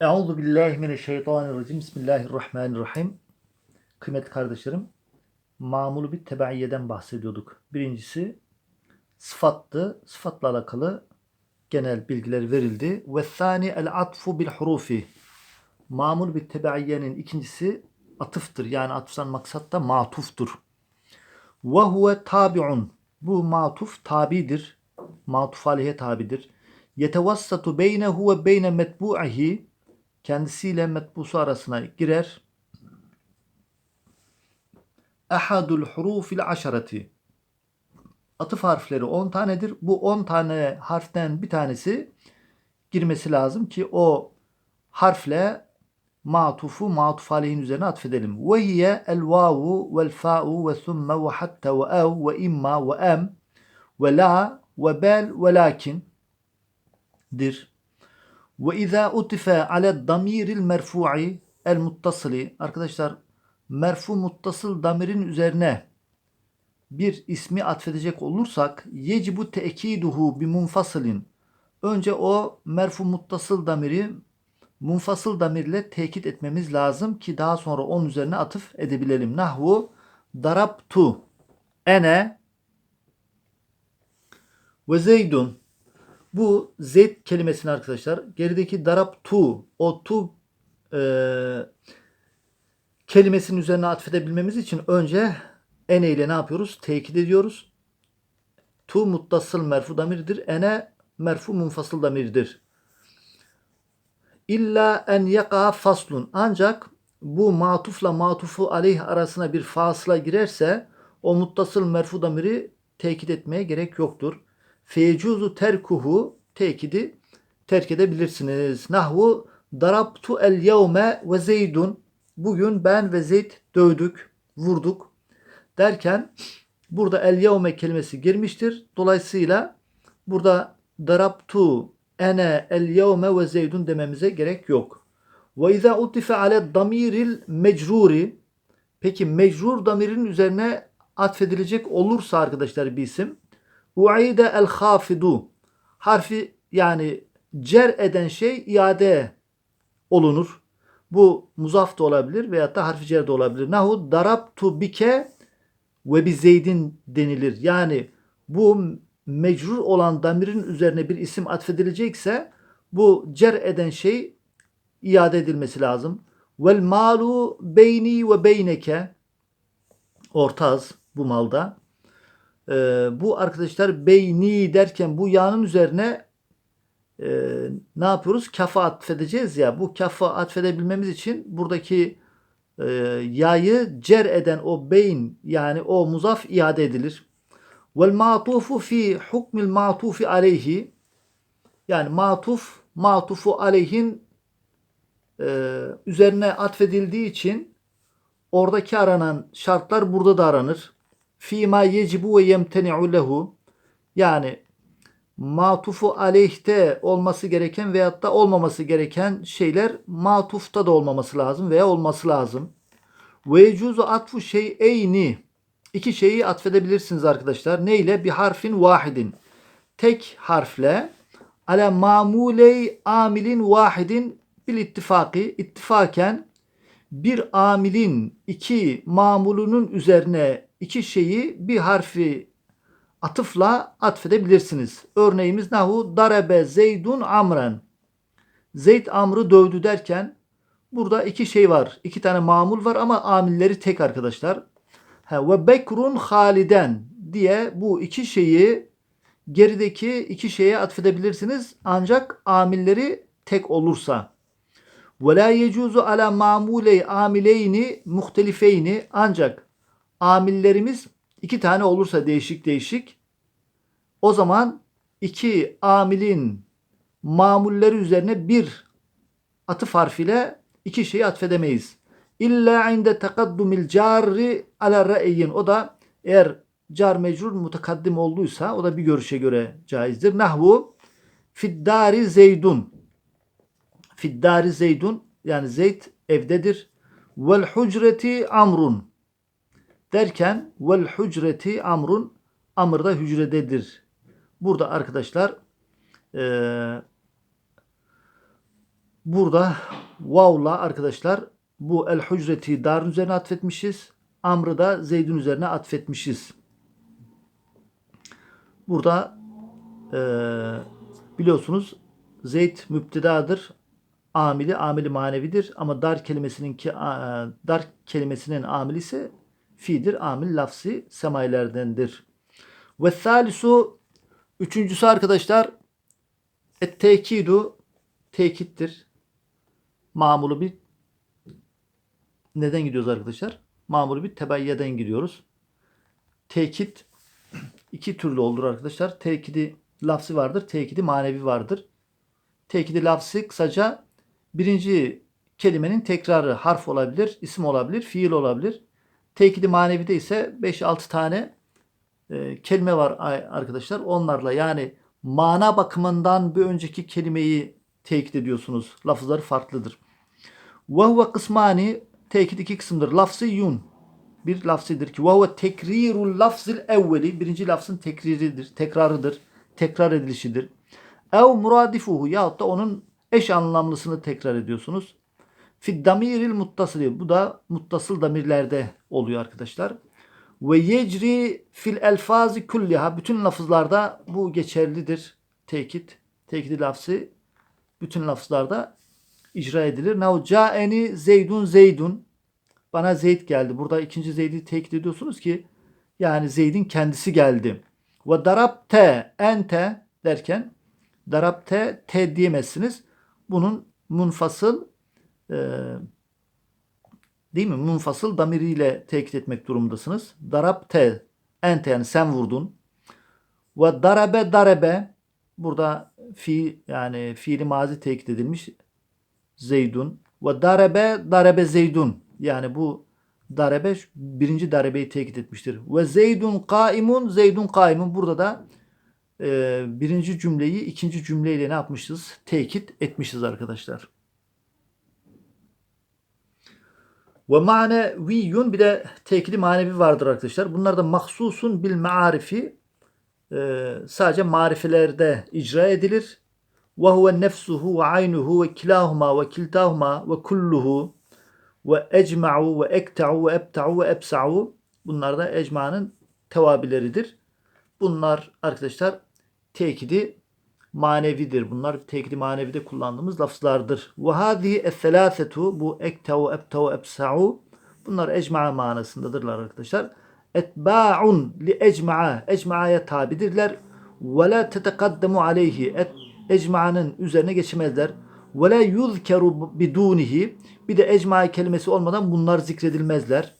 Euzu billahi mineşşeytanirracim. Bismillahirrahmanirrahim. Kıymetli kardeşlerim, mamulu bir tebaiyeden bahsediyorduk. Birincisi sıfattı. Sıfatla alakalı genel bilgiler verildi. Ve thani el atfu bil hurufi. Mamul bir tebaiyenin ikincisi atıftır. Yani atıftan maksat da matuftur. Ve huve tabi'un. Bu matuf tabidir. Matuf aleyhe tabidir. Yetevassatu beynehu ve beyne metbu'ihi kendisiyle metbusu arasına girer. Ahadul hurufil aşareti. Atıf harfleri 10 tanedir. Bu 10 tane harften bir tanesi girmesi lazım ki o harfle matufu matuf aleyhin üzerine atfedelim. Ve hiye el vavu vel fa'u ve thumme ve hatta ve ev ve imma ve em ve la ve bel ve lakin dir. Ve izâ utife ale damiril merfu'i el muttasili. Arkadaşlar merfu muttasıl damirin üzerine bir ismi atfedecek olursak yecibu tekiduhu bi munfasilin. Önce o merfu muttasıl damiri munfasıl damirle tekit etmemiz lazım ki daha sonra onun üzerine atıf edebilelim. Nahvu darabtu ene ve zeydun bu Zeyd kelimesini arkadaşlar gerideki darap tu o tu e, kelimesinin üzerine atfedebilmemiz için önce ene ile ne yapıyoruz? Tekit ediyoruz. Tu muttasıl merfu damirdir. Ene merfu munfasıl damirdir. İlla en yaka faslun. Ancak bu matufla matufu aleyh arasına bir fasla girerse o muttasıl merfu damiri tekit etmeye gerek yoktur. Fecuzu terkuhu tekidi terk edebilirsiniz. Nahvu darabtu el yevme ve zeydun. Bugün ben ve Zeyd dövdük, vurduk derken burada el yevme kelimesi girmiştir. Dolayısıyla burada darabtu ene el yevme ve zeydun dememize gerek yok. Ve izâ utife ale damiril mecruri Peki mecrur damirin üzerine atfedilecek olursa arkadaşlar bir isim Uide el hafidu harfi yani cer eden şey iade olunur. Bu muzaf da olabilir veyahut da harfi cer de olabilir. Nahu darabtu bike ve bi zeydin denilir. Yani bu mecrur olan damirin üzerine bir isim atfedilecekse bu cer eden şey iade edilmesi lazım. Vel malu beyni ve beyneke ortaz bu malda. Ee, bu arkadaşlar beyni derken bu yağın üzerine e, ne yapıyoruz? Kafa atfedeceğiz ya. Bu kafa atfedebilmemiz için buradaki e, yayı cer eden o beyin yani o muzaf iade edilir. Vel matufu fi hukmil matufi aleyhi yani matuf matufu aleyhin e, üzerine atfedildiği için oradaki aranan şartlar burada da aranır. Fima yecibu ve yemteni'u lehu yani matufu aleyhte olması gereken veyahut da olmaması gereken şeyler matufta da olmaması lazım veya olması lazım. Ve yecuzu atfu şey eyni iki şeyi atfedebilirsiniz arkadaşlar. Ne ile? Bir harfin vahidin. Tek harfle ala mamuley amilin vahidin bil ittifaki ittifaken bir amilin iki mamulunun üzerine iki şeyi bir harfi atıfla atfedebilirsiniz. Örneğimiz nahu darebe zeydun amren. Zeyd amrı dövdü derken burada iki şey var. İki tane mamul var ama amilleri tek arkadaşlar. Ha, ve bekrun haliden diye bu iki şeyi gerideki iki şeye atfedebilirsiniz. Ancak amilleri tek olursa. Ve la yecuzu ala mamuley amileyni muhtelifeyni ancak amillerimiz iki tane olursa değişik değişik o zaman iki amilin mamulleri üzerine bir atıf harfiyle iki şeyi atfedemeyiz. İlla inde tekaddumil carri ala re'yin. O da eğer car mecrur mutakaddim olduysa o da bir görüşe göre caizdir. Nahvu fiddari zeydun. Fiddari zeydun yani Zeyd evdedir. Vel hucreti amrun derken vel hucreti amrun amır da hücrededir. Burada arkadaşlar e, Burada vav'la arkadaşlar bu el hücreti darın üzerine atfetmişiz. Amr'ı da Zeyd'in üzerine atfetmişiz. Burada eee, biliyorsunuz Zeyd müptedadır. Amili, amili manevidir. Ama dar kelimesinin ki dar kelimesinin amili ise fi'dir. Amil lafzi semailerdendir. Ve thalisu üçüncüsü arkadaşlar et tekidu tekittir. Mamulu bir neden gidiyoruz arkadaşlar? Mamulu bir tebayyeden gidiyoruz. Tekit iki türlü olur arkadaşlar. Tekidi lafzi vardır, tekidi manevi vardır. Tekidi lafzi kısaca birinci kelimenin tekrarı harf olabilir, isim olabilir, fiil olabilir. Tekidi manevide ise 5-6 tane e, kelime var arkadaşlar. Onlarla yani mana bakımından bir önceki kelimeyi tekit ediyorsunuz. Lafızları farklıdır. Ve huve kısmani tekit iki kısımdır. Lafzı yun bir lafzidir ki ve tekrirul lafzil evveli birinci lafzın tekriridir, tekrarıdır, tekrar edilişidir. Ev muradifuhu yahut da onun eş anlamlısını tekrar ediyorsunuz. Fid damiril bu da muttasıl damirlerde oluyor arkadaşlar. Ve yecri fil elfazi kulliha bütün lafızlarda bu geçerlidir. Tekit, tekidi lafzı bütün lafızlarda icra edilir. Now caeni zeydun zeydun bana Zeyd geldi. Burada ikinci Zeyd'i tekit ediyorsunuz ki yani Zeyd'in kendisi geldi. Ve darabte ente derken darabte te diyemezsiniz. Bunun munfasıl e, değil mi? Munfasıl damiriyle tekit etmek durumundasınız. Darabte ente yani sen vurdun. Ve darabe darabe burada fi yani fiili mazi tekit edilmiş. Zeydun ve darabe darabe Zeydun yani bu darebe birinci darebeyi tekit etmiştir. Ve Zeydun kaimun Zeydun kaimun burada da e, birinci cümleyi ikinci cümleyle ne yapmışız? Tekit etmişiz arkadaşlar. Ve maneviyun bir de tekili manevi vardır arkadaşlar. Bunlar da mahsusun bil maarifi e, sadece marifelerde icra edilir. Ve huve nefsuhu ve aynuhu ve kilahuma ve kiltahuma ve kulluhu ve ecma'u ve ekta'u ve ebta'u ve ebsa'u bunlar da ecma'nın tevabileridir. Bunlar arkadaşlar tekidi manevidir. Bunlar tekidi manevide kullandığımız lafızlardır. Ve hadihi es-selasetu bu ekta'u, ebta'u, ebsa'u bunlar ecma manasındadırlar arkadaşlar. Etba'un li ecma'a ecma'ya tabidirler. Ve la tetekaddamu aleyhi ecma'nın üzerine geçemezler. Ve la yuzkeru bidunihi bir de ecma kelimesi olmadan bunlar zikredilmezler.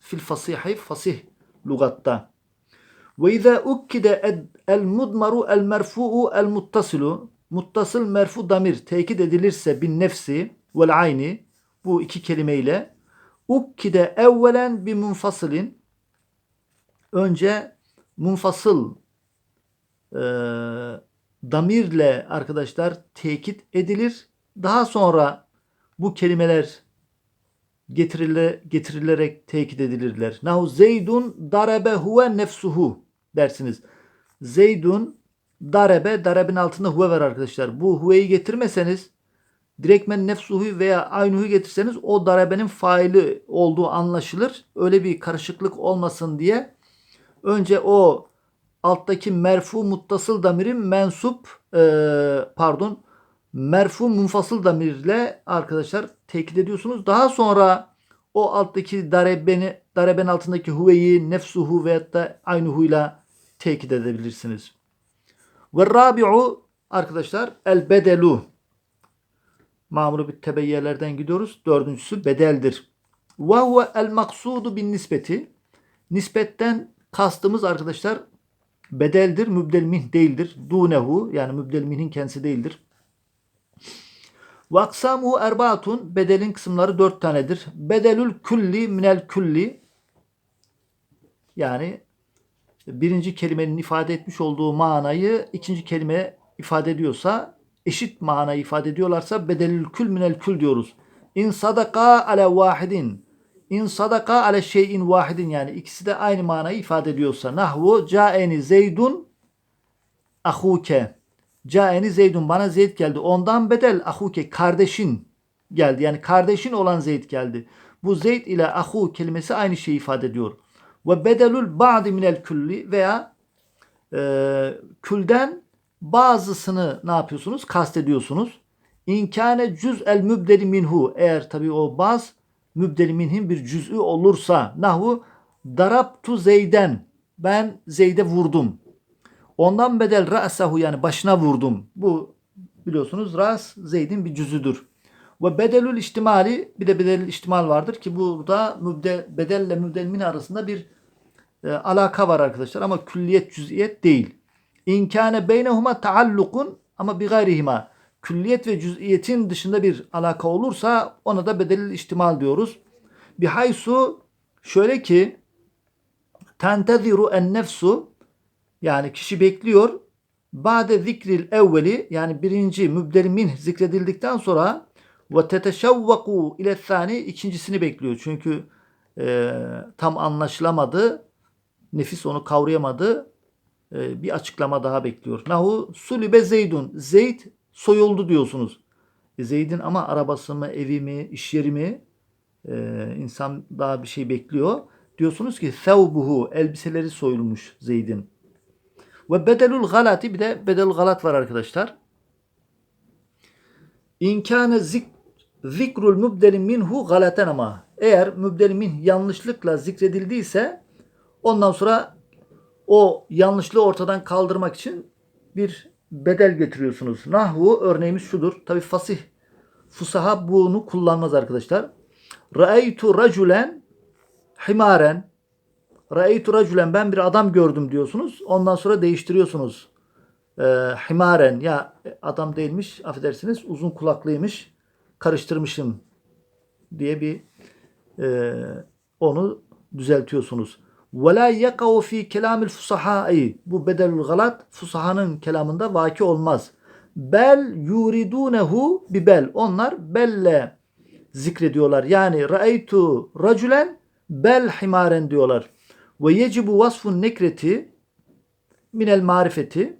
Fil fasihi fasih lugatta. Ve izâ ukkide el mudmaru el merfu'u el muttasilu muttasıl merfu damir tekit edilirse bin nefsi vel ayni bu iki kelimeyle ukkide evvelen bir munfasilin önce munfasıl e, damirle arkadaşlar tekit edilir. Daha sonra bu kelimeler getirile, getirilerek tekit edilirler. Nahu Zeydun darebe huve nefsuhu dersiniz. Zeydun darebe, darebin altında huve var arkadaşlar. Bu huveyi getirmeseniz direktmen nefsuhu veya aynuhu getirseniz o darebenin faili olduğu anlaşılır. Öyle bir karışıklık olmasın diye önce o alttaki merfu muttasıl damirin mensup e, pardon merfu munfasıl damirle arkadaşlar tekit ediyorsunuz. Daha sonra o alttaki darebeni dareben altındaki huveyi nefsuhu veyahut da aynuhuyla tekit edebilirsiniz. Ve rabi'u arkadaşlar el bedelu mamuru bir tebeyyelerden gidiyoruz. Dördüncüsü bedeldir. Ve huve el maksudu bin nispeti nispetten kastımız arkadaşlar bedeldir. Mübdel minh değildir. Dunehu yani mübdel mihnin kendisi değildir. Ve aksamuhu erbaatun bedelin kısımları dört tanedir. Bedelül külli minel külli. Yani birinci kelimenin ifade etmiş olduğu manayı ikinci kelime ifade ediyorsa eşit manayı ifade ediyorlarsa bedelül kül minel kül diyoruz. İn sadaka ale vahidin. İn sadaka ale şeyin vahidin. Yani ikisi de aynı manayı ifade ediyorsa. Nahvu caeni zeydun ahuke Caeni Zeydun bana Zeyd geldi. Ondan bedel ahuke kardeşin geldi. Yani kardeşin olan Zeyd geldi. Bu Zeyd ile ahu kelimesi aynı şeyi ifade ediyor. Ve bedelul ba'di minel külli veya e, külden bazısını ne yapıyorsunuz? Kastediyorsunuz. İnkâne cüz el mübdeli minhu. Eğer tabi o baz mübdeli minhin bir cüz'ü olursa. Nahu darabtu zeyden. Ben Zeyd'e vurdum. Ondan bedel ra'sahu yani başına vurdum. Bu biliyorsunuz ras Zeyd'in bir cüzüdür. Ve bedelül ihtimali bir de bedelül ihtimal vardır ki burada mübde, bedelle mübdel min arasında bir e, alaka var arkadaşlar ama külliyet cüz'iyet değil. İnkâne beynehuma taallukun ama bir gayrihima. Külliyet ve cüz'iyetin dışında bir alaka olursa ona da bedelil ihtimal diyoruz. Bihaysu şöyle ki tenteziru en nefsu yani kişi bekliyor. Bade zikril evveli yani birinci mübdeli min zikredildikten sonra ve teteşevvaku ile thani ikincisini bekliyor. Çünkü e, tam anlaşılamadı. Nefis onu kavrayamadı. E, bir açıklama daha bekliyor. Nahu sulibe zeydun. Zeyd soyuldu diyorsunuz. E, Zeyd'in ama arabası mı, evi mi, iş yeri mi? E, insan daha bir şey bekliyor. Diyorsunuz ki thevbuhu elbiseleri soyulmuş Zeyd'in. Ve bedelul galati bir de bedelul galat var arkadaşlar. İnkâne zik, zikrul mübdeli minhu galaten ama eğer mübdeli min yanlışlıkla zikredildiyse ondan sonra o yanlışlığı ortadan kaldırmak için bir bedel getiriyorsunuz. Nahvu örneğimiz şudur. Tabi fasih fusaha bunu kullanmaz arkadaşlar. Ra'eytu raculen himaren Ra'eytu raculen ben bir adam gördüm diyorsunuz. Ondan sonra değiştiriyorsunuz. Ee, himaren ya adam değilmiş affedersiniz uzun kulaklıymış karıştırmışım diye bir e, onu düzeltiyorsunuz. Ve la yakav fi kelamil. Bu bedelül galat fusahanın kelamında vaki olmaz. Bel yuridunehu bi bel. Onlar belle zikrediyorlar. Yani ra'eytu raculen bel himaren diyorlar. Ve yecibu vasfun nekreti minel marifeti.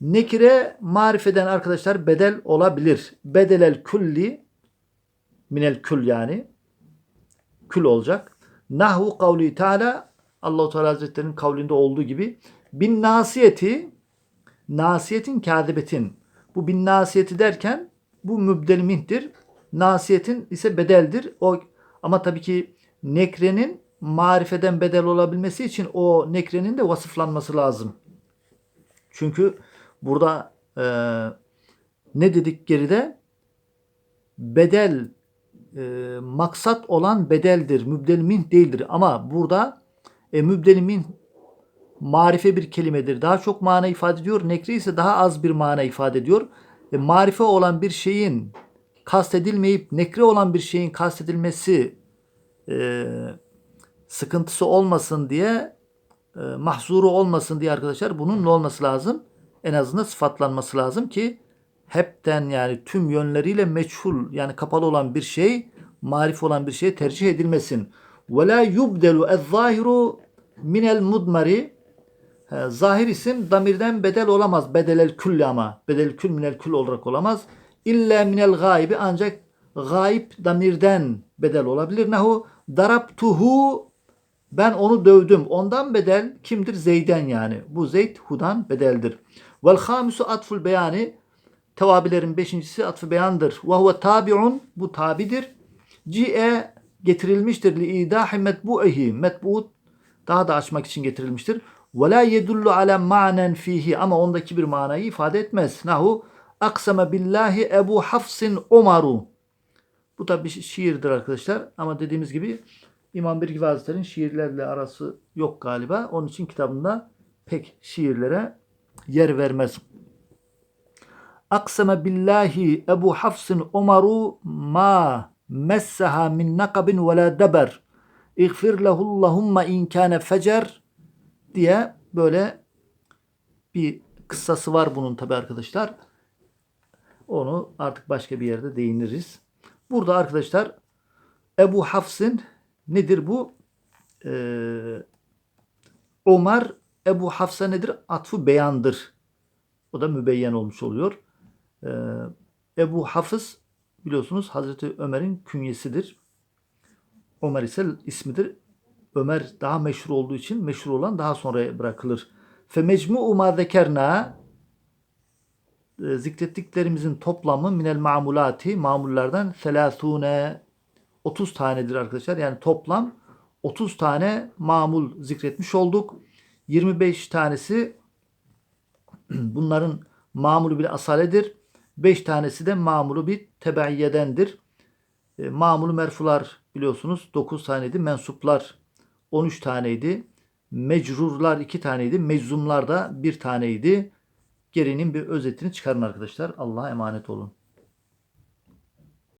Nekire marifeden arkadaşlar bedel olabilir. Bedelel külli minel kül yani. Kül olacak. Nahu kavli teala Allahu Teala Hazretleri'nin kavlinde olduğu gibi bin nasiyeti nasiyetin kâzibetin. Bu bin nasiyeti derken bu mübdelimihtir. Nasiyetin ise bedeldir. O ama tabii ki nekrenin marifeden bedel olabilmesi için o nekrenin de vasıflanması lazım. Çünkü burada e, ne dedik geride? Bedel e, maksat olan bedeldir. Mübdel min değildir. Ama burada e, mübdel min marife bir kelimedir. Daha çok mana ifade ediyor. Nekre ise daha az bir mana ifade ediyor. E, marife olan bir şeyin kastedilmeyip nekre olan bir şeyin kastedilmesi e, sıkıntısı olmasın diye e, mahzuru olmasın diye arkadaşlar bunun ne olması lazım? En azından sıfatlanması lazım ki hepten yani tüm yönleriyle meçhul yani kapalı olan bir şey marif olan bir şey tercih edilmesin. Ve la yubdelu ez-zahiru minel mudmari Zahir isim damirden bedel olamaz. Bedelel külli ama. Bedel kül minel kül olarak olamaz. İlla minel gaybi ancak gayb damirden bedel olabilir. Nahu darabtuhu ben onu dövdüm. Ondan bedel kimdir? Zeyden yani. Bu Zeyd hudan bedeldir. Vel hamisu atful beyani tevabilerin beşincisi atfı beyandır. Ve huve tabi'un bu tabidir. Ci'e getirilmiştir li idahi metbu'ihi. Metbu'ut daha da açmak için getirilmiştir. Ve la yedullu ala ma'nen fihi ama ondaki bir manayı ifade etmez. Nahu aksama billahi Ebu Hafsin Umaru. Bu da bir şiirdir arkadaşlar. Ama dediğimiz gibi İmam Birgi Hazretleri'nin şiirlerle arası yok galiba. Onun için kitabında pek şiirlere yer vermez. Aksama billahi Ebu Hafs'ın Umaru ma messeha min nakabin ve la deber. İgfir lehullahumma in fecer diye böyle bir kıssası var bunun tabi arkadaşlar. Onu artık başka bir yerde değiniriz. Burada arkadaşlar Ebu Hafs'ın nedir bu? Ee, Ömer Ebu Hafsa nedir? Atfı beyandır. O da mübeyyen olmuş oluyor. Ee, Ebu Hafız biliyorsunuz Hazreti Ömer'in künyesidir. Ömer ise ismidir. Ömer daha meşhur olduğu için meşhur olan daha sonra bırakılır. Fe mecmu'u ma zekerna e, zikrettiklerimizin toplamı minel mamulati mamullardan selasune 30 tanedir arkadaşlar. Yani toplam 30 tane mamul zikretmiş olduk. 25 tanesi bunların mamulu bir asaledir. 5 tanesi de mamulu bir tebeiyyedendir. E, mamulu merfular biliyorsunuz 9 taneydi. Mensuplar 13 taneydi. Mecrurlar 2 taneydi. Meczumlar da 1 taneydi. Gerinin bir özetini çıkarın arkadaşlar. Allah'a emanet olun.